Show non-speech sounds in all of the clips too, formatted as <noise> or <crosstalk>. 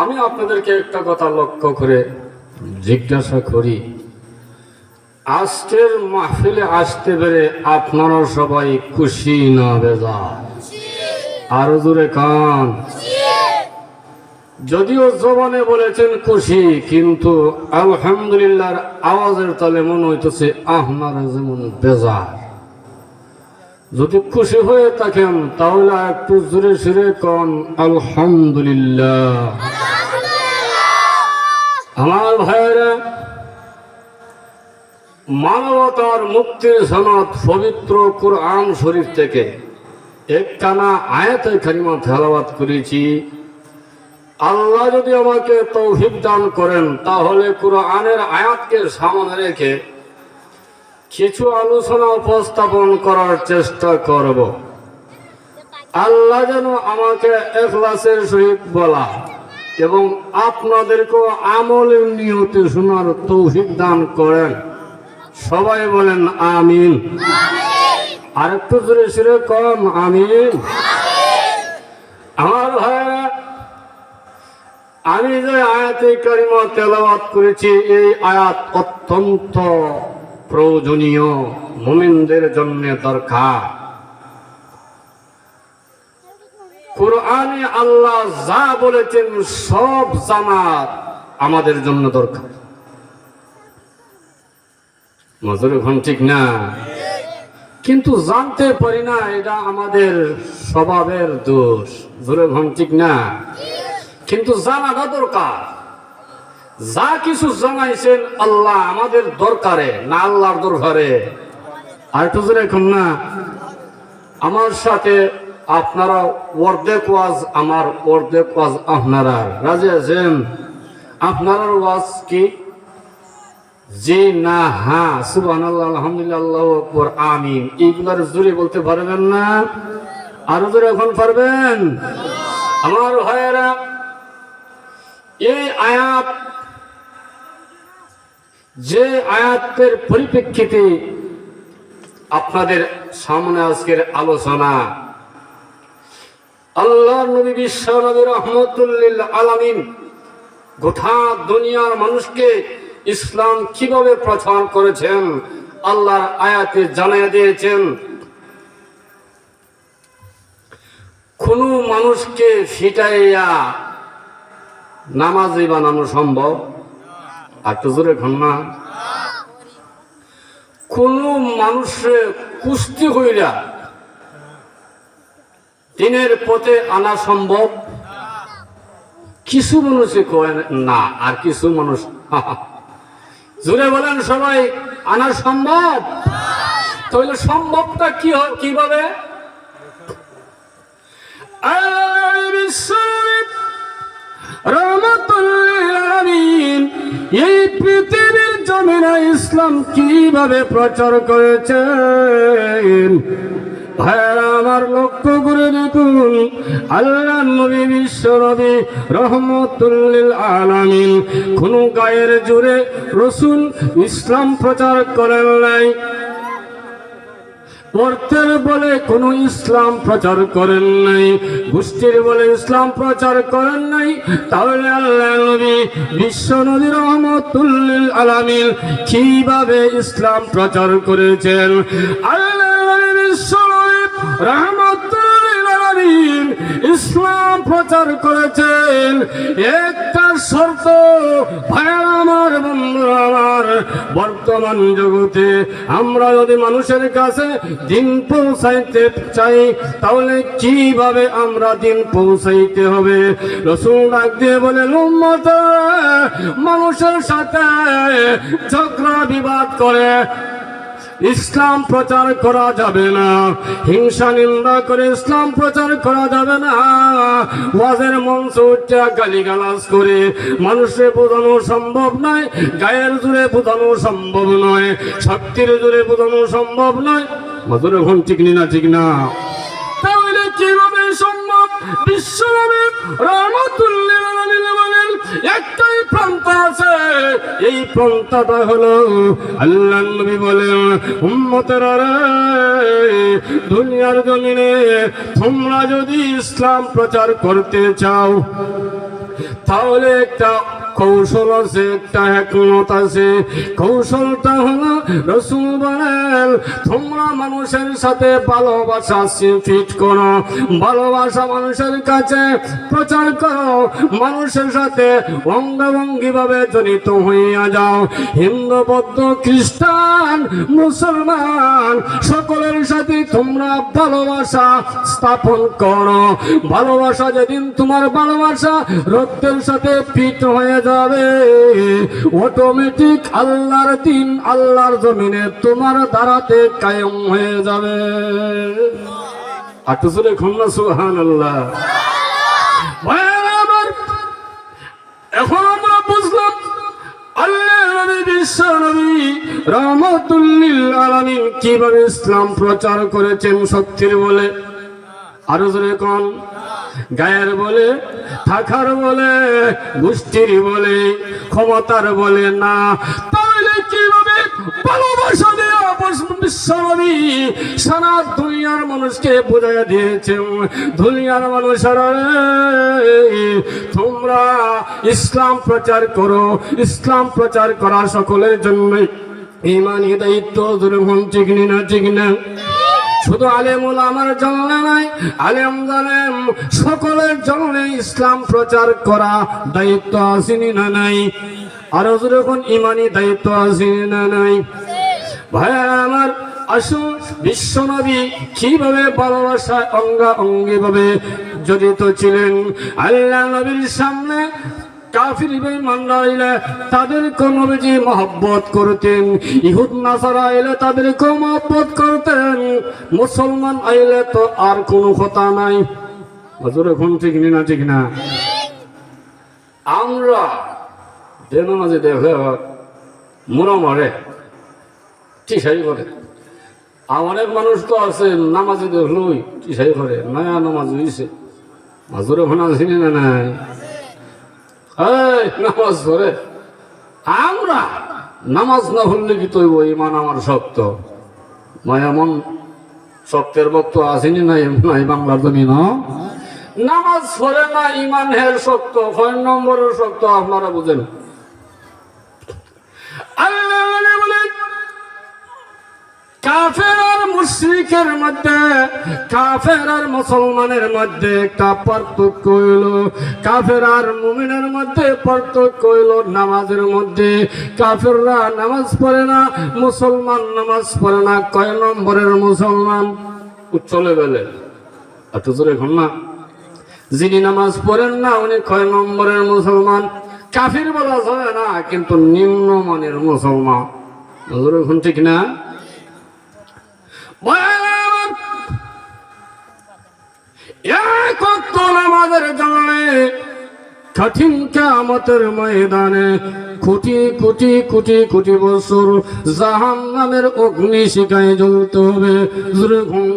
আমি আপনাদেরকে একটা কথা লক্ষ্য করে জিজ্ঞাসা করি, আজকের মাহফিলে আসতে পেরে আপনারা সবাই খুশি না বেজা আরও জোরে কান। যদিও জবানে বলেছেন খুশি, কিন্তু আলহামদুলিল্লাহর আওয়াজের তালে মনে হইতেছে আপনারা যেমন বেজার। যদি খুশি হয়ে থাকেন তাহলে একটু জোরে সুরে কন আলহামদুলিল্লাহ। আমার ভাইয়েরা মানবতার মুক্তির সনদ পবিত্র কোরআন শরীফ থেকে একখানা আয়াতে খানিমা তেলাওয়াত করেছি। আল্লাহ যদি আমাকে তৌফিক দান করেন তাহলে কোরআনের আয়াতকে সামনে রেখে কিছু আলোচনা উপস্থাপন করার চেষ্টা করব। আল্লাহ যেন আমাকে এখলাসের সহিত বলা এবং আপনাদেরকেও আমলের নিয়তে শোনার তৌফিক দান করেন। সবাই বলেন আমিন। আর একটু জোরে সুরে কম আমিন। আমার ভাইরা আমি যে আয়াতে কারিমা তেলাওয়াত করেছি এই আয়াত অত্যন্ত প্রয়োজনীয় মুমিনদের জন্য দরকার। কোরআনে আল্লাহ যা বলেছেন সব জানার আমাদের জন্য দরকার। মজুর এখন ঠিক না? কিন্তু জানতে পারি না, এটা আমাদের স্বভাবের দোষ। জোরে ঘন ঠিক না? কিন্তু জানাটা দরকার। যা কিছু জানাইছেন আল্লাহ আমাদের দরকারে, না আল্লাহর দরকারে আর জোরে এখন না। আমার সাথে আপনারা অর্ধেক ওয়াজ, আমার অর্ধেক ওয়াজ আপনারা। রাজি আছেন? আপনার ওয়াজ কি? জি না হ্যাঁ সুবান আল্লাহ আলহামদুলিল্লাহ আমিন। এইগুলার জোরে বলতে পারবেন না? আরও জোরে এখন পারবেন? আমার ভাইয়েরা, এই আয়াত যে আয়াতের পরিপ্রেক্ষিতে আপনাদের সামনে আজকের আলোচনা, আল্লাহ নবী বিশ্ব নবী রহমতুল্লিল আলামিন গোটা দুনিয়ার মানুষকে ইসলাম কীভাবে প্রচার করেছেন, আল্লাহর আয়াতে জানিয়ে দিয়েছেন। কোন মানুষকে ফিটাইয়া নামাজি বানানো সম্ভব। আর জোরে কোন কুস্তি হইলা দিনের পথে আনা সম্ভব? কিছু মানুষে কয় না, আর কিছু মানুষ <laughs> জুড়ে বলেন সবাই, আনা সম্ভব? তাহলে সম্ভবটা কি হয়, কীভাবে? রহমতুল্লিল এই পৃথিবীর জমিনা ইসলাম কীভাবে প্রচার করেছে? ভাইয়ারা, আমার লক্ষ্য করে দেখুন, আল্লাহ নবী বিশ্ব নবী রহমতুল্লিল আলামিন, কোন গায়ের জুড়ে রসুল ইসলাম প্রচার করেন নাই। অর্থের বলে কোন ইসলাম প্রচার করেন নাই। গোষ্ঠীর বলে ইসলাম প্রচার করেন নাই। তাহলে আল্লাহ নবী বিশ্ব নবী রহমতুল্লিল আলামিন কীভাবে ইসলাম প্রচার করেছেন? আল্লাহ বিশ্ব রহমতুল্লিল ইসলাম প্রচার করেছেন। একটা শর্ত। ভাইয়ার আমার বন্ধু, আমার বর্তমান জগতে আমরা যদি মানুষের কাছে দিন পৌঁছাইতে চাই, তাহলে কীভাবে আমরা দিন পৌঁছাইতে হবে? রসুল ডাক দিয়ে বলে উম্মত, মানুষের সাথে ঝগড়া বিবাদ করে ইসলাম প্রচার করা যাবে না। হিংসা নিন্দা করে ইসলাম প্রচার করা যাবে না। ওয়াজের মঞ্চ উঠে গালিগালাজ করে মানুষের বোঝানো সম্ভব নয়, গায়ের জুড়ে বোঝানো সম্ভব নয়, শক্তির জুড়ে বোঝানো সম্ভব নয়। মধুরে ঘন ঠিক না ঠিক না? তাহলে কীভাবে সম্ভব? আলামিন বলেন একটাই প্রান্ত আছে। এই প্রান্তটা হলো আল্লাহ নবী বলেন, উম্মতেরা দুনিয়ার জমিনে তোমরা যদি ইসলাম প্রচার করতে চাও, তাহলে একটা কৌশল আছে, একটা একমত আছে। কৌশলটা হলো রসুল বলেন, তোমরা মানুষের সাথে ভালোবাসা ফিট করো, ভালোবাসা মানুষের কাছে প্রচার করো, মানুষের সাথে অঙ্গভঙ্গি ভাবে জড়িত হইয়া যাও। হিন্দু, বৌদ্ধ, খ্রিস্টান, মুসলমান, সকলের সাথে তোমরা ভালোবাসা স্থাপন করো। ভালোবাসা যেদিন তোমার ভালোবাসা রক্তের সাথে ফিট হয়ে যাবে অটোমেটিক আল্লাহর দিন আল্লাহর জমিনে তোমার দ্বারাতে কায়েম হয়ে যাবে। আটু সুরে খুলনা সুহান আল্লাহ এখন আমরা বুঝলাম কীভাবে ইসলাম প্রচার করেছেন সত্যির বলে। আরও কোন? গায়ের বলে। থাকার বলে, গোষ্ঠীর বলে, ক্ষমতার বলে না। তাহলে কীভাবে ভালোবাসা বিশ্বনবী? সারা দুনিয়ার মানুষকে বোঝাই দিয়েছেন, দুনিয়ার মানুষেরা তোমরা ইসলাম প্রচার করো, ইসলাম প্রচার করা সকলের জন্য ইমানি দায়িত্ব দুর্গম ঠিক না ঠিক না শুধু আলেমুল আমার জন্য নয় আলেম জালেম সকলের জন্য ইসলাম প্রচার করা দায়িত্ব আসেনি না নাই? আরও যখন ইমানি দায়িত্ব আসেনি না নাই? ভাইয়া আমার আসুন বিশ্বনবী কীভাবে ভালোবাসায় অঙ্গা অঙ্গি ভাবে জড়িত ছিলেন? আল্লাহ নবীর সামনে কাফির বেঈমানরা এলে তাদেরকে নবীজি মহব্বত করতেন। ইহুদ নাসারা এলে তাদেরকে মহব্বত করতেন। মুসলমান আইলে তো আর কোনো কথা নাই। হজুর, এখন ঠিক নি ঠিক না? আমরা যে নামাজে দেখে মুরা। মারে টিসাই করে। অনেক মানুষ তো আছে, নামাজে দেখলই টিসাই করে। নয়া নামাজ হইছে। মাজুরে ভানা চিনি না, নাই? নামাজ ধরে। আমরা নামাজ না হলে কি তৈব? ইমান আমার শক্ত। নয় এমন শক্তের বক্ত আসেনি নাই নাই বাংলার জমি না নামাজ পড়ে না ইমান হের শক্ত, ছয় নম্বরের শক্ত, আপনারা বুঝেন। আল্লাহ কাফের মুশরিকের মধ্যে, কাফের আর মুসলমানের মধ্যে একটা পার্থক্য হইল। কাফের আর মুমিনের মধ্যে পার্থক্য হইল নামাজের মধ্যে। কাফেররা নামাজ পড়ে না, মুসলমান নামাজ পড়ে না। কয় নম্বরের মুসলমান? উচ্চ লেভেলের একটু জোরে এখন না। যিনি নামাজ পড়েন না, উনি কয় নম্বরের মুসলমান? কাফির বলা যাবে না, কিন্তু নিম্নমানের মুসলমান। ঠিক না? এক নামাজের জন্য কঠিন কামতের ময়দানে কোটি কোটি কোটি কোটি বছর জাহান নামের অগ্নি শিখায় জ্বলতে হবে।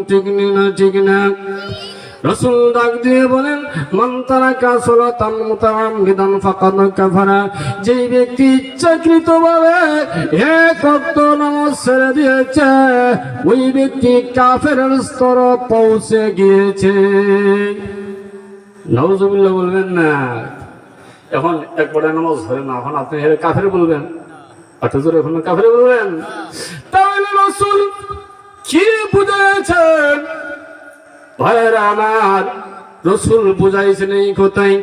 ঠিক না ঠিক না রসুল ডাক দিয়ে বলেন মন্তারা মান তারাকা সালাতান মুতাআম্মিদান ফাকাদ কাফারা। যেই ব্যক্তি ইচ্ছাকৃত ভাবে এক ওয়াক্ত নামাজ ছেড়ে দিয়েছে, ওই ব্যক্তি কাফের স্তর পৌঁছে গিয়েছে। নওজুবিল্লাহ বলবেন, না, এখন একবারে নামাজ ধরে না, এখন আপনি কাফের বলবেন? অথচ এখন কাফের বলবেন? তাহলে রসুল কি বুঝাইছেন ভাইয়েরা আমার রসুল বুঝাইছেন এই কথাই।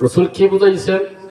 রসুল কি বুঝাইছেন?